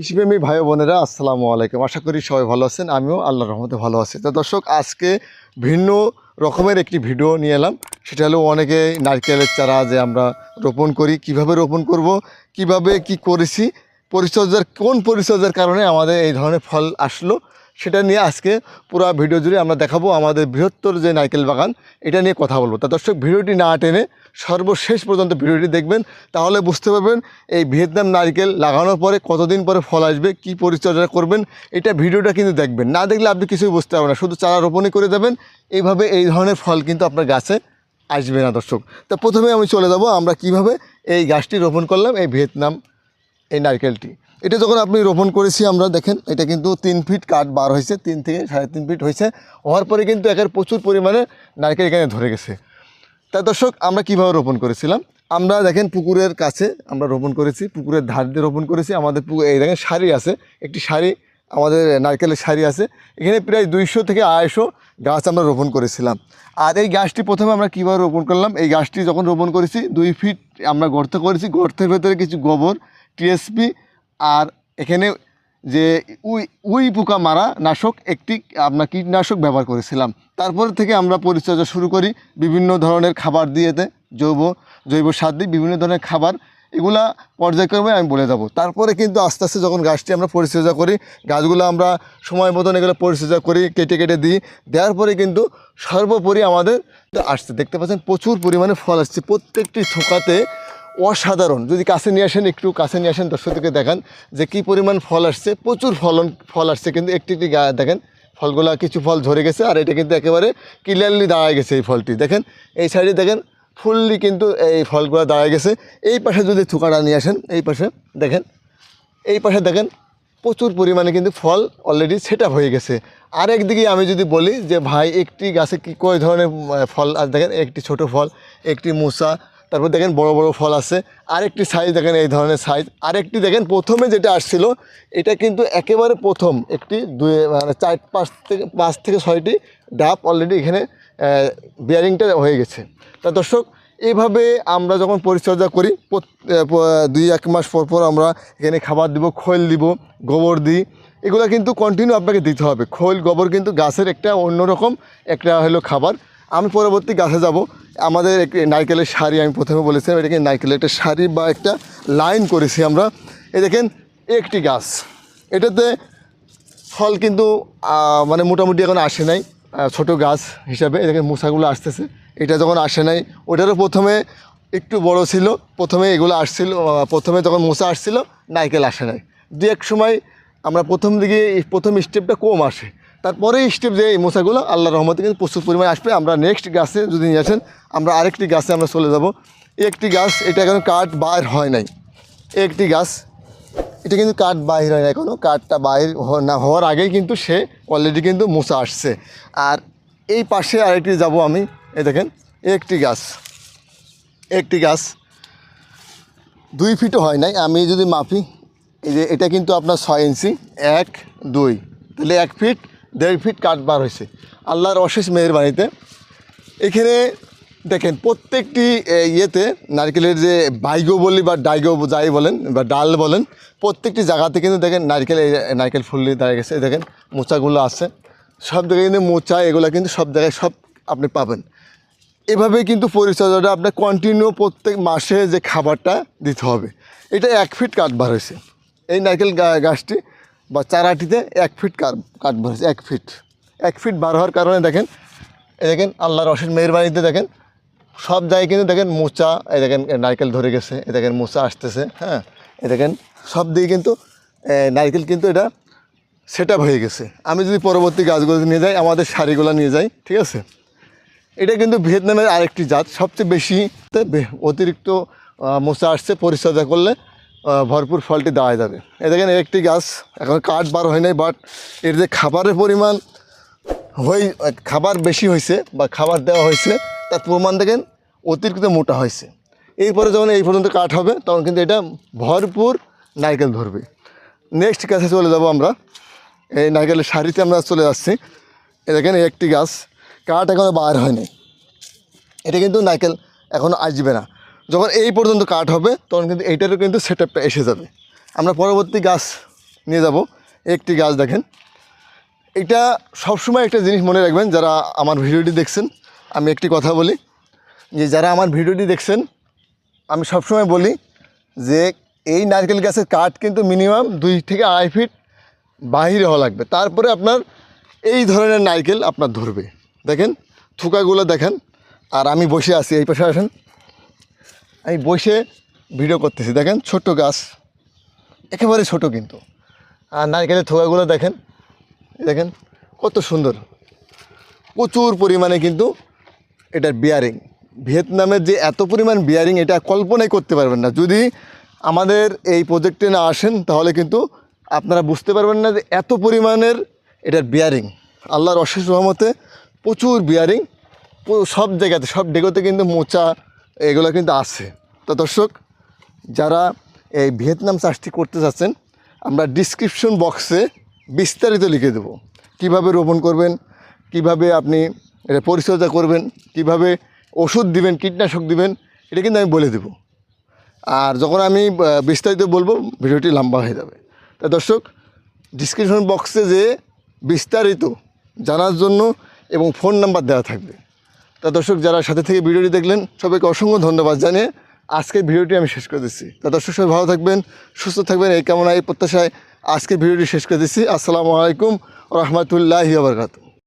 কৃষিপ্রেমী ভাই বোনেরা, আসসালামু আলাইকুম। আশা করি সবাই ভালো আছেন, আমিও আল্লাহ রহমতে ভালো আছি। তো দর্শক, আজকে ভিন্ন রকমের একটি ভিডিও নিয়ে এলাম। সেটা হলো অনেকে নারকেলের চারা যে আমরা রোপণ করি, কীভাবে রোপণ করব, কীভাবে কি করেছি, পরিচর্যার, কোন পরিচর্যার কারণে আমাদের এই ধরনের ফল আসলো সেটা নিয়ে আজকে পুরো ভিডিও জুড়ে আমরা দেখাবো আমাদের বৃহত্তর যে নারকেল বাগান, এটা নিয়ে কথা বলব। তা দর্শক, ভিডিওটি না টেনে সর্বশেষ পর্যন্ত ভিডিওটি দেখবেন, তাহলে বুঝতে পারবেন এই ভিয়েতনাম নারকেল লাগানোর পরে কতদিন পরে ফল আসবে, কি পরিচর্যা করবেন, এটা ভিডিওটা কিন্তু দেখবেন। না দেখলে আপনি কিছুই বুঝতে পারবেন না, শুধু চারা রোপণই করে দেবেন এইভাবে এই ধরনের ফল কিন্তু আপনার গাছে আসবে না দর্শক। তা প্রথমে আমি চলে যাব, আমরা কীভাবে এই গাছটি রোপণ করলাম, এই ভিয়েতনাম, এই নারকেলটি। এটা যখন আপনি রোপণ করেছি আমরা, দেখেন, এটা কিন্তু তিন ফিট কাঠ বার হয়েছে, তিন থেকে সাড়ে তিন ফিট হয়েছে। হওয়ার পরে কিন্তু একের প্রচুর পরিমাণে নারকেল এখানে ধরে গেছে। তা দর্শক, আমরা কীভাবে রোপণ করেছিলাম? আমরা দেখেন, পুকুরের কাছে আমরা রোপণ করেছি, পুকুরের ধার দিয়ে রোপণ করেছি। আমাদের পুকুর, এই দেখেন শাড়ি আছে, একটি শাড়ি আমাদের নারকেলের শাড়ি আছে। এখানে প্রায় দুইশো থেকে আড়াইশো গাছ আমরা রোপণ করেছিলাম। আর এই গাছটি প্রথমে আমরা কীভাবে রোপণ করলাম? এই গাছটি যখন রোপণ করেছি, দুই ফিট আমরা গর্ত করেছি। গর্তের ভেতরে কিছু গোবর, টিএসপি আর এখানে যে উই উই পোকা মারা নাশক একটি আপনার কীটনাশক ব্যবহার করেছিলাম। তারপর থেকে আমরা পরিচর্যা শুরু করি বিভিন্ন ধরনের খাবার দিয়েতে, জৈব জৈব সার দিই বিভিন্ন ধরনের খাবার। এগুলা পর্যায়ক্রমে আমি বলে দেবো। তারপরে কিন্তু আস্তে আস্তে যখন গাছটি আমরা পরিচর্যা করি, গাছগুলো আমরা সময় মতন এগুলো পরিচর্যা করি, কেটে কেটে দিই, দেওয়ার পরে কিন্তু সর্বোপরি আমাদের আসছে। দেখতে পাচ্ছেন, প্রচুর পরিমাণে ফল আসছে। প্রত্যেকটি থোকাতে অসাধারণ। যদি কাছে নিয়ে আসেন একটু কাছে নিয়ে আসেন দর্শকদেরকে দেখান যে কী পরিমাণ ফল আসছে, প্রচুর ফলন, ফল আসছে। কিন্তু একটি একটি দেখেন, ফলগুলা কিছু ফল ঝরে গেছে আর এটা কিন্তু একেবারে ক্লিয়ারলি দাঁড়ায় গেছে এই ফলটি। দেখেন, এই সাইডে দেখেন ফুললি কিন্তু এই ফলগুলো দাঁড়ায় গেছে। এই পাশে যদি থুকাটা নিয়ে আসেন, এই পাশে দেখেন, এই পাশে দেখেন, প্রচুর পরিমাণে কিন্তু ফল অলরেডি সেট হয়ে গেছে। আরেক দিকে আমি যদি বলি যে ভাই, একটি গাছে কী কয় ধরনের ফল আছে? দেখেন, একটি ছোট ফল, একটি মুসা তারপর দেখেন বড় বড় ফল আছে। আরেকটি সাইজ দেখেন এই ধরনের সাইজ আরেকটি দেখেন, প্রথমে যেটা আসছিল, এটা কিন্তু একেবারে প্রথম একটি দুই মানে চার, পাঁচ থেকে পাঁচ থেকে ছয়টি ডাব অলরেডি এখানে বিয়ারিংটা হয়ে গেছে। তা দর্শক এইভাবে আমরা যখন পরিচর্যা করি দুই, এক মাস পর পর আমরা এখানে খাবার দিব, খৈল দিব, গোবর দিই। এগুলো কিন্তু কন্টিনিউ আপনাকে দিতে হবে। খৈল, গোবর কিন্তু গাছের একটা অন্যরকম একটা হলো খাবার। আমি পরবর্তী গাছে যাব। আমাদের একটি নারকেলের শাড়ি আমি প্রথমে বলেছিলাম, এটাকে নারকেলের একটা শাড়ি বা একটা লাইন করেছি আমরা। এই দেখেন, একটি গাছ। এটাতে ফল কিন্তু মানে মোটামুটি এখন আসে নাই ছোট গাছ হিসাবে। এখানে মশাগুলো আসতেছে। এটা যখন আসে নাই, ওটারও প্রথমে একটু বড় ছিল। প্রথমে এগুলো আসছিল প্রথমে যখন মশা আসছিল, নারকেল আসে নাই। দু এক সময় আমরা প্রথম দিকে, প্রথম স্টেপটা কম আসে। তারপরে স্টেপ যে এই মশাগুলো আল্লাহ রহমতে কিন্তু প্রচুর পরিমাণে আসবে। আমরা নেক্সট গাছে যদি নিয়ে আসেন, আমরা আরেকটি গাছে আমরা চলে যাব। একটি গাছ এটা এখন কাঠ বাইর হয় নাই। একটি গাছ এটা কিন্তু কাঠ বাহির হয় না এখনও কাঠটা বাহির না হওয়ার আগেই কিন্তু সে অলরেডি কিন্তু মুসা আসছে। আর এই পাশে আরেকটি যাব আমি। এই দেখেন, একটি গাছ একটি গাছ দুই ফিটও হয় নাই। আমি যদি মাপি, এই যে এটা কিন্তু আপনার ছয় ইঞ্চি, এক, দুই। তাহলে এক ফিট দেড় ফিট কাঠ বার হয়েছে। আল্লাহর অশেষ মেয়ের বাড়িতে এখানে দেখেন, প্রত্যেকটি ইয়েতে নারকেলের যে বাইগো বলি বা ডাইগো যাই বলেন বা ডাল বলেন, প্রত্যেকটি জায়গাতে কিন্তু দেখেন নারকেল নারকেল ফুললি দাঁড়িয়ে গেছে। দেখেন, মোচাগুলো আছে। সব জায়গায় কিন্তু মোচা, এগুলো কিন্তু সব জায়গায় সব আপনি পাবেন। এভাবে কিন্তু পরিচর্যাটা আপনার কন্টিনিউ প্রত্যেক মাসে যে খাবারটা দিতে হবে। এটা এক ফিট কাঠ বার হয়েছে। এই নারকেল গাছটি বা চারাটিতে এক ফিট কাঠ কাঠ এক ফিট। এক ফিট বার হওয়ার কারণে দেখেন, এই দেখেন আল্লাহর অশেষ মেহরবানিতে দেখেন, সব জায়গায় কিন্তু দেখেন মোচা, এই দেখেন নারকেল ধরে গেছে, এই দেখেন মোচা আসতেছে হ্যাঁ? এই দেখেন সব দিকে কিন্তু নারকেল কিন্তু এটা সেট হয়ে গেছে। আমি যদি পরবর্তী গাছগুলো নিয়ে যাই, আমাদের শাড়িগুলো নিয়ে যাই, ঠিক আছে? এটা কিন্তু ভিয়েতনামের আরেকটি জাত, সবচেয়ে বেশি অতিরিক্ত মোচা আসছে পরিচর্যা করলে। ভরপুর ফলটি দেওয়া যাবে। এ দেখেন, একটি গাছ এখন কাঠ বার হয় নাই বাট এর যে খাবারের পরিমাণ হই খাবার বেশি হয়েছে বা খাবার দেওয়া হয়েছে, তার প্রমাণ দেখেন, অতিরিক্ত মোটা হয়েছে। এরপরে যখন এই পর্যন্ত কাঠ হবে, তখন কিন্তু এটা ভরপুর নারকেল ধরবে। নেক্সট গাছে চলে যাব আমরা। এই নারকেলের শাড়িতে আমরা চলে যাচ্ছি। এ দেখেন একটি গাছ, কাঠ এখনও বার হয়নি এটা কিন্তু নারকেল এখনও আসবে না। যখন এই পর্যন্ত কাঠ হবে, তখন কিন্তু এইটারও কিন্তু সেট এসে যাবে। আমরা পরবর্তী গাছ নিয়ে যাব। একটি গাছ দেখেন। এটা সবসময় একটা জিনিস মনে রাখবেন, যারা আমার ভিডিওটি দেখছেন, আমি একটি কথা বলি। যে যারা আমার ভিডিওটি দেখছেন, আমি সবসময় বলি যে এই নারকেল গাছের কাঠ কিন্তু মিনিমাম দুই থেকে আড়াই ফিট বাহিরে হওয়া লাগবে। তারপরে আপনার এই ধরনের নারকেল আপনার ধরবে। দেখেন, থুকাগুলো দেখেন। আর আমি বসে আছি, এই পাশে আসেন। আমি বসে ভিডিও করতেছি। দেখেন, ছোট্ট গাছ। একেবারে ছোট কিন্তু। আর নারকেলের থোকাগুলো দেখেন। দেখেন, কত সুন্দর। প্রচুর পরিমাণে কিন্তু এটার বিয়ারিং ভিয়েতনামের যে এত পরিমাণ বিয়ারিং এটা কল্পনাই করতে পারবেন না। যদি আমাদের এই প্রজেক্টে না আসেন, তাহলে কিন্তু আপনারা বুঝতে পারবেন না যে এত পরিমাণের এটার বিয়ারিং আল্লাহর অশেষ রহমতে প্রচুর বিয়ারিং সব জায়গাতে, সব ডেগোতে কিন্তু মোচা এগুলো কিন্তু আছে। তো দর্শক, যারা এই ভিয়েতনাম চাষটি করতে চাচ্ছেন আমরা ডিসক্রিপশন বক্সে বিস্তারিত লিখে দেব। কীভাবে রোপণ করবেন, কীভাবে আপনি এটা পরিচর্যা করবেন, কীভাবে ওষুধ দিবেন, কীটনাশক দিবেন, এটা কিন্তু আমি বলে দেব। আর যখন আমি বিস্তারিত বলব, ভিডিওটি লম্বা হয়ে যাবে। তা দর্শক ডিসক্রিপশন বক্সে যে বিস্তারিত জানার জন্য এবং ফোন নাম্বার দেওয়া থাকবে। তা দর্শক, যারা সাথে থেকে ভিডিওটি দেখলেন, সবাইকে অসংখ্য ধন্যবাদ জানিয়ে আজকের ভিডিওটি আমি শেষ করে দিচ্ছি। তা দর্শক, সবাই ভালো থাকবেন, সুস্থ থাকবেন, এই কামনা এই প্রত্যাশায় আজকের ভিডিওটি শেষ করে দিচ্ছি। আসসালামু আলাইকুম রহমতুল্লাহ আবরকাত